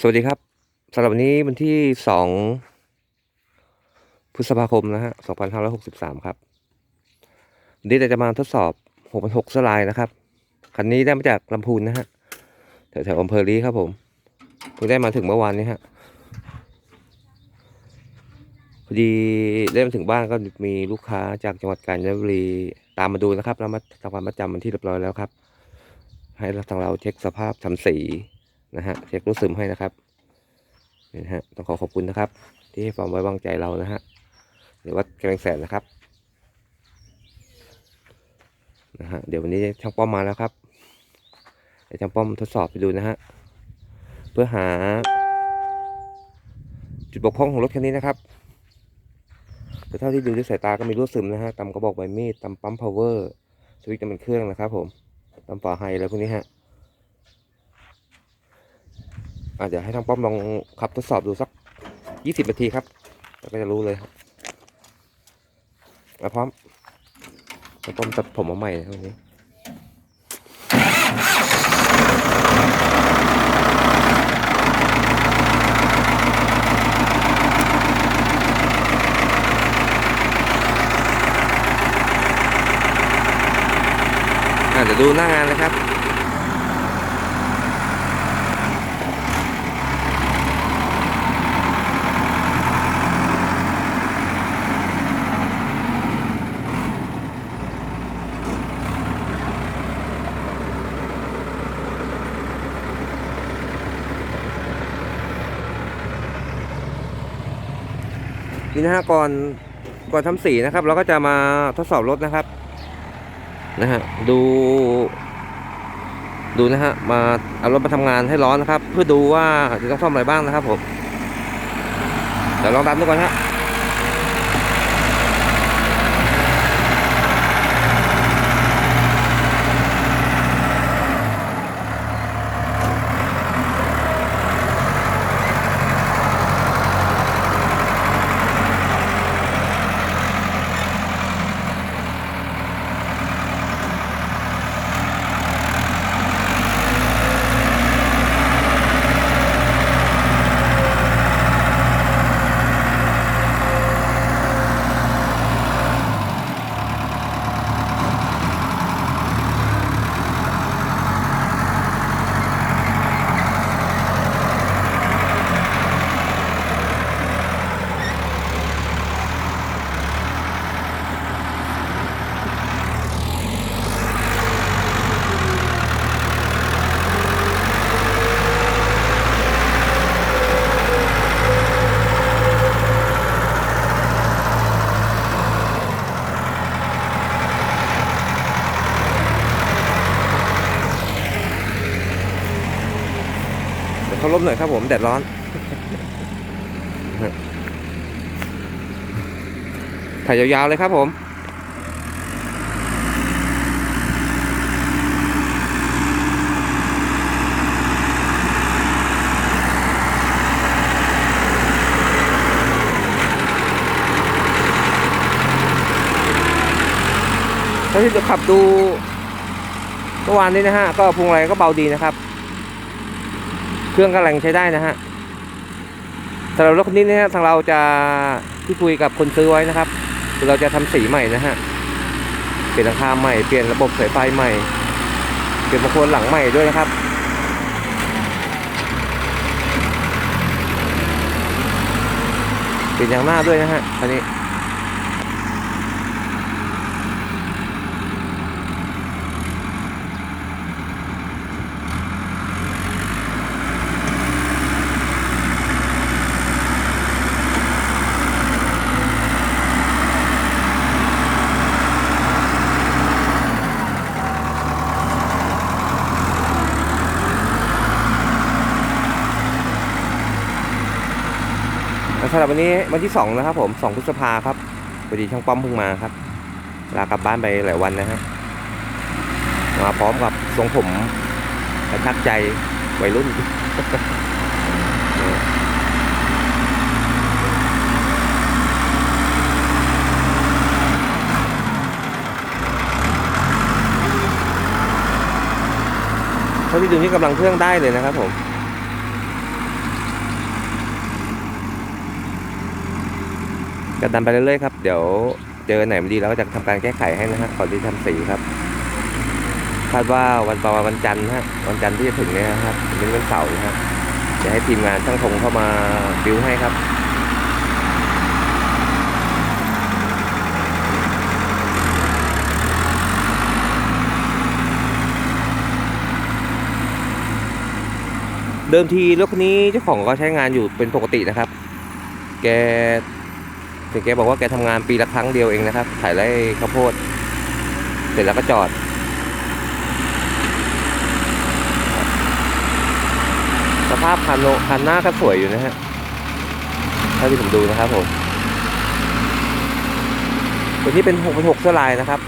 สวัสดีครับสำหรับวันนี้วันที่สองพฤษภาคมนะฮะสองพันห้าร้อยหกสิบสามครับวันนี้เราจะมาทดสอบหกพันหกสลายนะครับ คันนี้ได้มาจากลำพูนนะฮะแถวๆอำเภอลีครับผมเพิ่งได้มาถึงเมื่อวานนี้ฮะพอดีได้มาถึงบ้านก็มีลูกค้าจากจังหวัดกาญจนบุรีตามมาดูนะครับแล้วมาทำความประจำมันที่เรียบร้อยแล้วครับ ให้ทางเราเช็คสภาพทำสี นะฮะเช็ครูดซึมให้นะครับนี่นะฮะต้องขอขอบคุณนะครับ ที่ให้ความไว้วางใจเรานะฮะหรือว่าแกงแสนนะครับนะฮะเดี๋ยววันนี้ช่างป้อมมาแล้วครับเดี๋ยวช่างป้อมทดสอบไปดูนะฮะเพื่อหา จุดบกพร่องของรถคันนี้นะครับแต่เท่าที่ดูด้วยสายตาก็มีรูดซึมนะฮะตำกระบอกใบมีดตำปั๊มพาวเวอร์สวิตช์น้ำมันเครื่องนะครับผมตำฝาไฮอะไรพวกนี้ฮะ อะ เดี๋ยวให้ทางป้อมลองขับทดสอบดูสักยี่สิบนาทีครับแล้วก็จะรู้เลยครับอะพร้อมทางป้อมตัดผมมาใหม่นะวันนี้อะเดี๋ยวดูหน้างานเลยครับ นี่นะฮะก่อนก่อนทำสีนะครับ เราก็จะมาทดสอบรถนะครับนะฮะดู ดูนะฮะมาเอารถมาทำงานให้ร้อนนะครับ เพื่อดูว่าจะต้องซ่อมอะไรบ้างนะครับผมเดี๋ยวลองตามดูก่อนฮะ หน่อยครับผมแดดร้อน ถ่ายยาวๆเลยครับผมถ้าที่จะขับดูเมื่อวานนี้นะฮะ ก็พวงมาลัยก็เบาดีนะครับ เครื่องก็แรงใช้ได้นะฮะสำหรับรถคันนี้นะฮะทางเราจะที่คุยกับคนซื้อไว้นะครับคือเราจะทำสีใหม่นะฮะเปลี่ยนราคาใหม่เปลี่ยนระบบสายไฟใหม่เปลี่ยนบางคนหลังใหม่ด้วยนะครับเปลี่ยนยางหน้าด้วยนะฮะคันนี้ สำหรับวันนี้วันที่สองนะครับผมสองพฤษภาครับพอดีช่างป้อมเพิ่งมาครับ ลากลับบ้านไปหลายวันนะฮะมาพร้อมกับทรงผมกระชักใจวัยรุ่นเท่าที่ดูนี่กำลังเครื่องได้เลยนะครับผม ก็ดันไปเรื่อยๆครับเดี๋ยวเจอไหนไม่ดีเราก็จะทำการแก้ไขให้นะฮะก่อนที่ทำสีครับคาดว่าวันประมาณวันจันทร์นะฮะวันจันทร์ที่จะถึงเนี้นะครับเป็นวันเสาร์นะฮะจะให้ทีมงานช่างธงเข้ามาบิวให้ครับเดิมทีรถคันนี้เจ้าของก็ใช้งานอยู่เป็นปกตินะครับ แก ถึงแกบอกว่าแกทำงานปีละครั้งเดียวเองนะครับถ่ายไร่ข้าวโพด เสร็จแล้วก็จอด สภาพคันโนคันหน้าก็สวยอยู่นะฮะเท่าที่ผมดูนะครับผมตัวนี้เป็นหกเป็นหกเสื้อลายนะครับ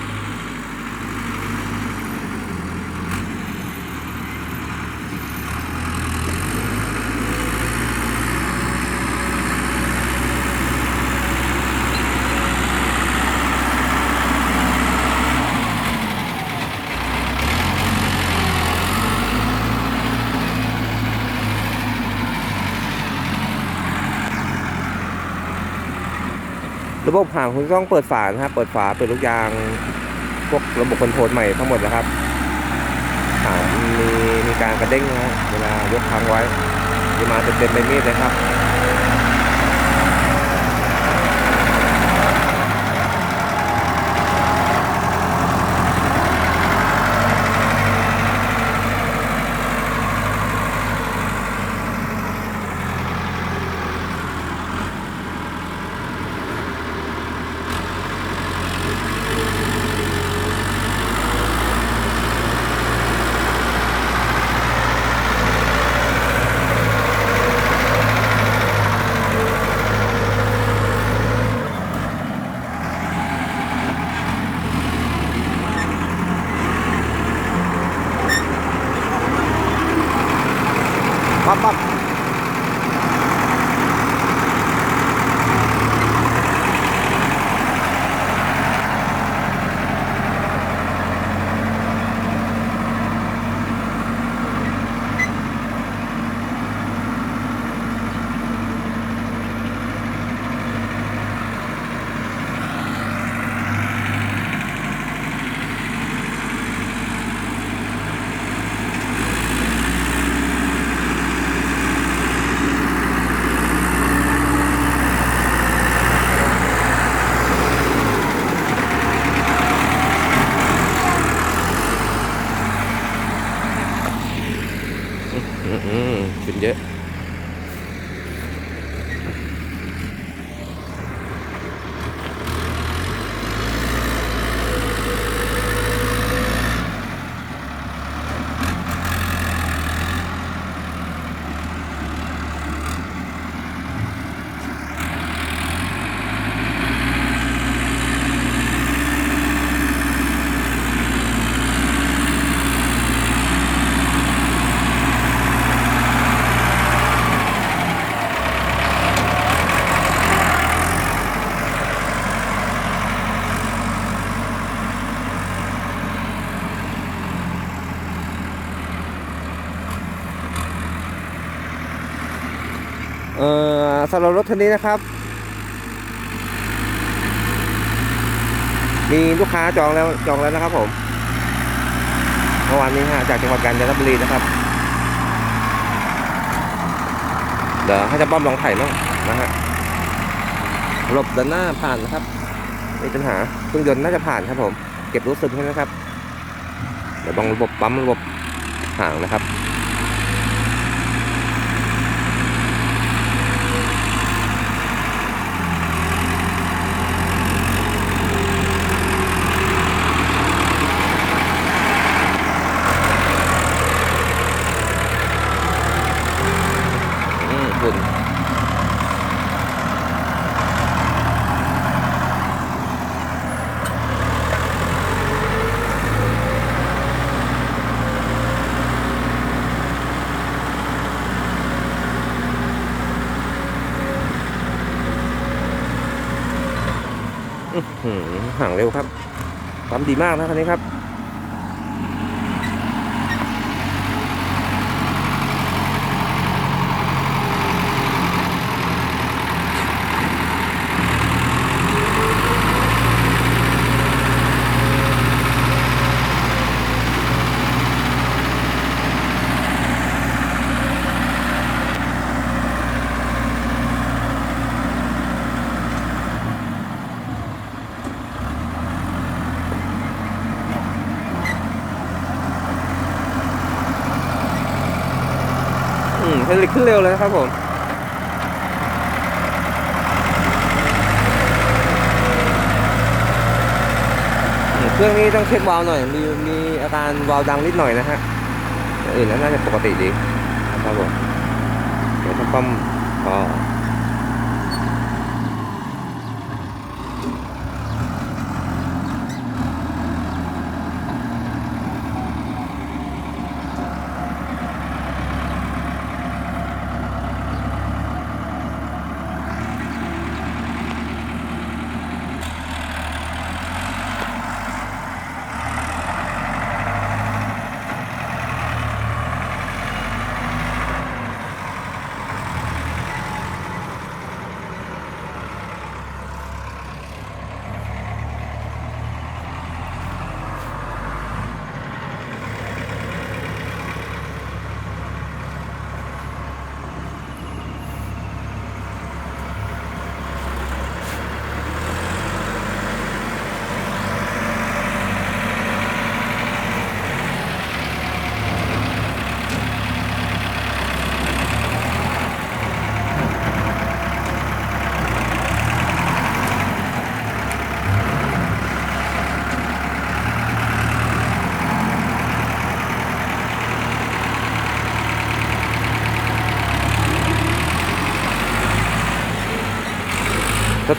บบห่างคุณต้องเปิดฝานะครับ เปิดฝาเปิดลูกยาง พวกระบบคอนโทรลใหม่ทั้งหมดนะครับหางมีมีการกระเด้งนะเวลายกค้างไว้จะมาเต็มๆใบมีดเลยครับ สำหรับรถคันนี้นะครับ มีลูกค้าจองแล้วจองแล้วนะครับผมเมื่อวานนี้ฮะจากจังหวัดกาญจนบุรีนะครับเดี๋ยวให้จะป้อมลองไถ่บ้างนะฮะระบบด้านหน้าผ่านนะครับไม่มีปัญหาเครื่องยนต์น่าจะผ่านครับผม เก็บรู้สึกให้นะครับเดี๋ยวลองระบบปั๊มระบบห่างนะครับ อืมฝุ่นอื้อ ห่างเร็วครับปั๊มดีมากนะคันนี้ครับ ขึ้นเร็วเลยครับผมเครื่องนี้ต้องเช็ควาล์วหน่อย มีมีอาการวาล์วดังนิดหน่อยนะฮะอื่นแล้วน่าจะปกติดีครับผมเดี๋ยวถ้าป้อมพอ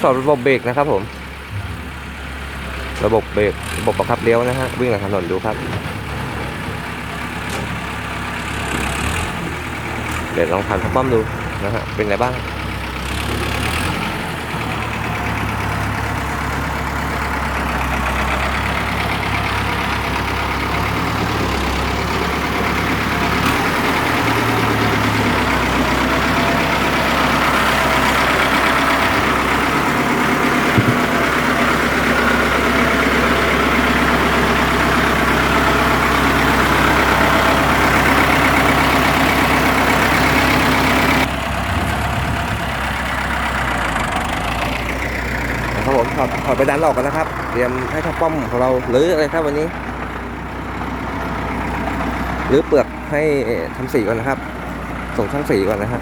สอบระบบเบรกนะครับผม ระบบเบรกระบบบังคับเลี้ยวนะฮะวิ่งหลังถนนดูครับ เดี๋ยวลองทานทับป้อมดูนะฮะเป็นไงบ้าง ถอดไปดันออกกันนะครับ เตรียมให้ท่างป้อมของเราหรืออะไรครับวันนี้หรือเปลือกให้ทำสีก่อนนะครับ ส่งช่างสีก่อนนะครับ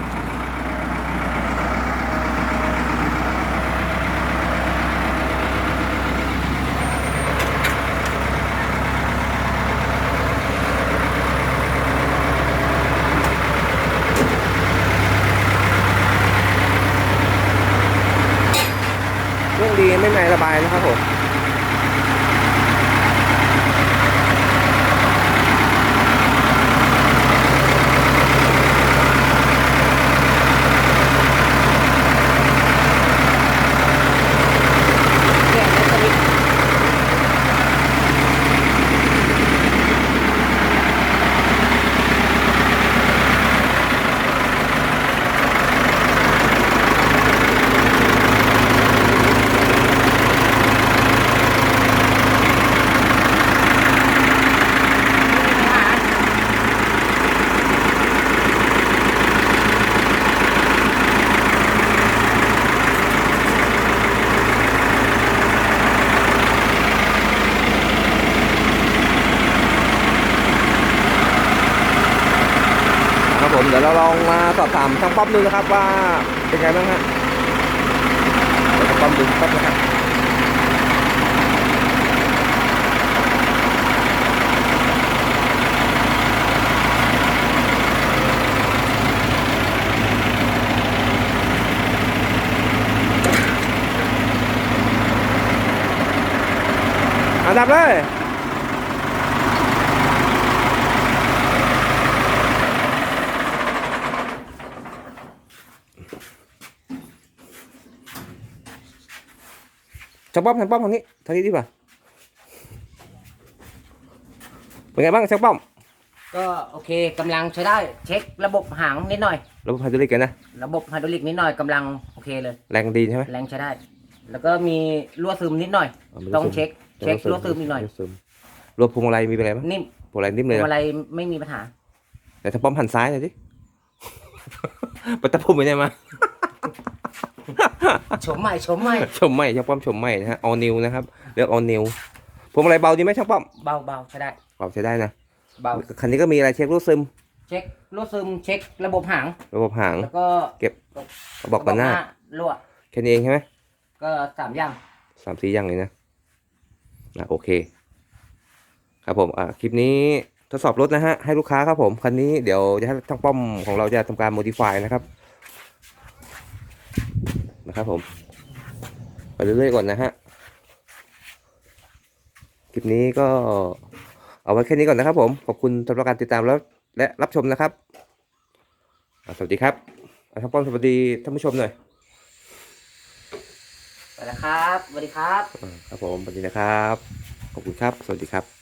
ครื่อง บายนะครับผม ครับผม เดี๋ยวเราลองมาสอบถามช่างป้อมดูนะครับว่าเป็นไงบ้างฮะเดี๋ยวช่างป้อมดูแป๊บนะครับอันดับเลย ช่างป้อมช่างป้อมทางนี้ทางนี้ดีกว่าเป็นไงบ้างช่างป้อม ก็โอเคกำลังใช้ได้เช็คระบบหางนิดหน่อย ระบบไฮดรอลิกกันนะระบบไฮดรอลิกนิดหน่อยกำลังโอเคเลย แรงดีใช่ไหม แรงใช้ได้ แล้วก็มีรั่วซึมนิดหน่อยต้องเช็ค เช็ครั่วซึมอีกหน่อย รั่วซึมรวมพวงมาลัยมีเป็นไรไหมนิ่มพวงมาลัยนิ่มเลยทำนะอะไรไม่มีปัญหา แต่ช่างป้อมหันซ้ายหน่อยดิ ปัตตะพุ่มไปไหนมา ชมใหม่ชมใหม่ชมใหม่ช่างป้อมชมใหม่นะฮะ all new นะครับเลือก all new พวงมาลัยเบาดีไหมช่างป้อมเบาเบาใช้ได้เบาใช้ได้นะเบาคันนี้ก็มีอะไรเช็ครูดซึม เช็ครั่วซึมเช็คระบบหาง ระบบหางแล้วก็เก็บกระบอกกันหน้ารั่วแค่นี้เองใช่ไหมก็สามอย่างสามสี่อย่างเลยนะอะโอเค ครับผมอะคลิปนี้ทดสอบรถนะฮะให้ลูกค้าครับผมคันนี้เดี๋ยวจะให้ทางป้อมของเราจะทำการ modify นะครับ นะครับผมไปเรื่อยๆก่อนนะฮะคลิปนี้ก็เอาไว้แค่นี้ก่อนนะครับผม ขอบคุณสำหรับการติดตามแล้วและรับชมนะครับอะสวัสดีครับอะทางป้อมสวัสดีท่านผู้ชมหน่อยไปแล้วครับสวัสดีครับอ่าครับผมสวัสดีนะครับ ขอบคุณครับ สวัสดีครับ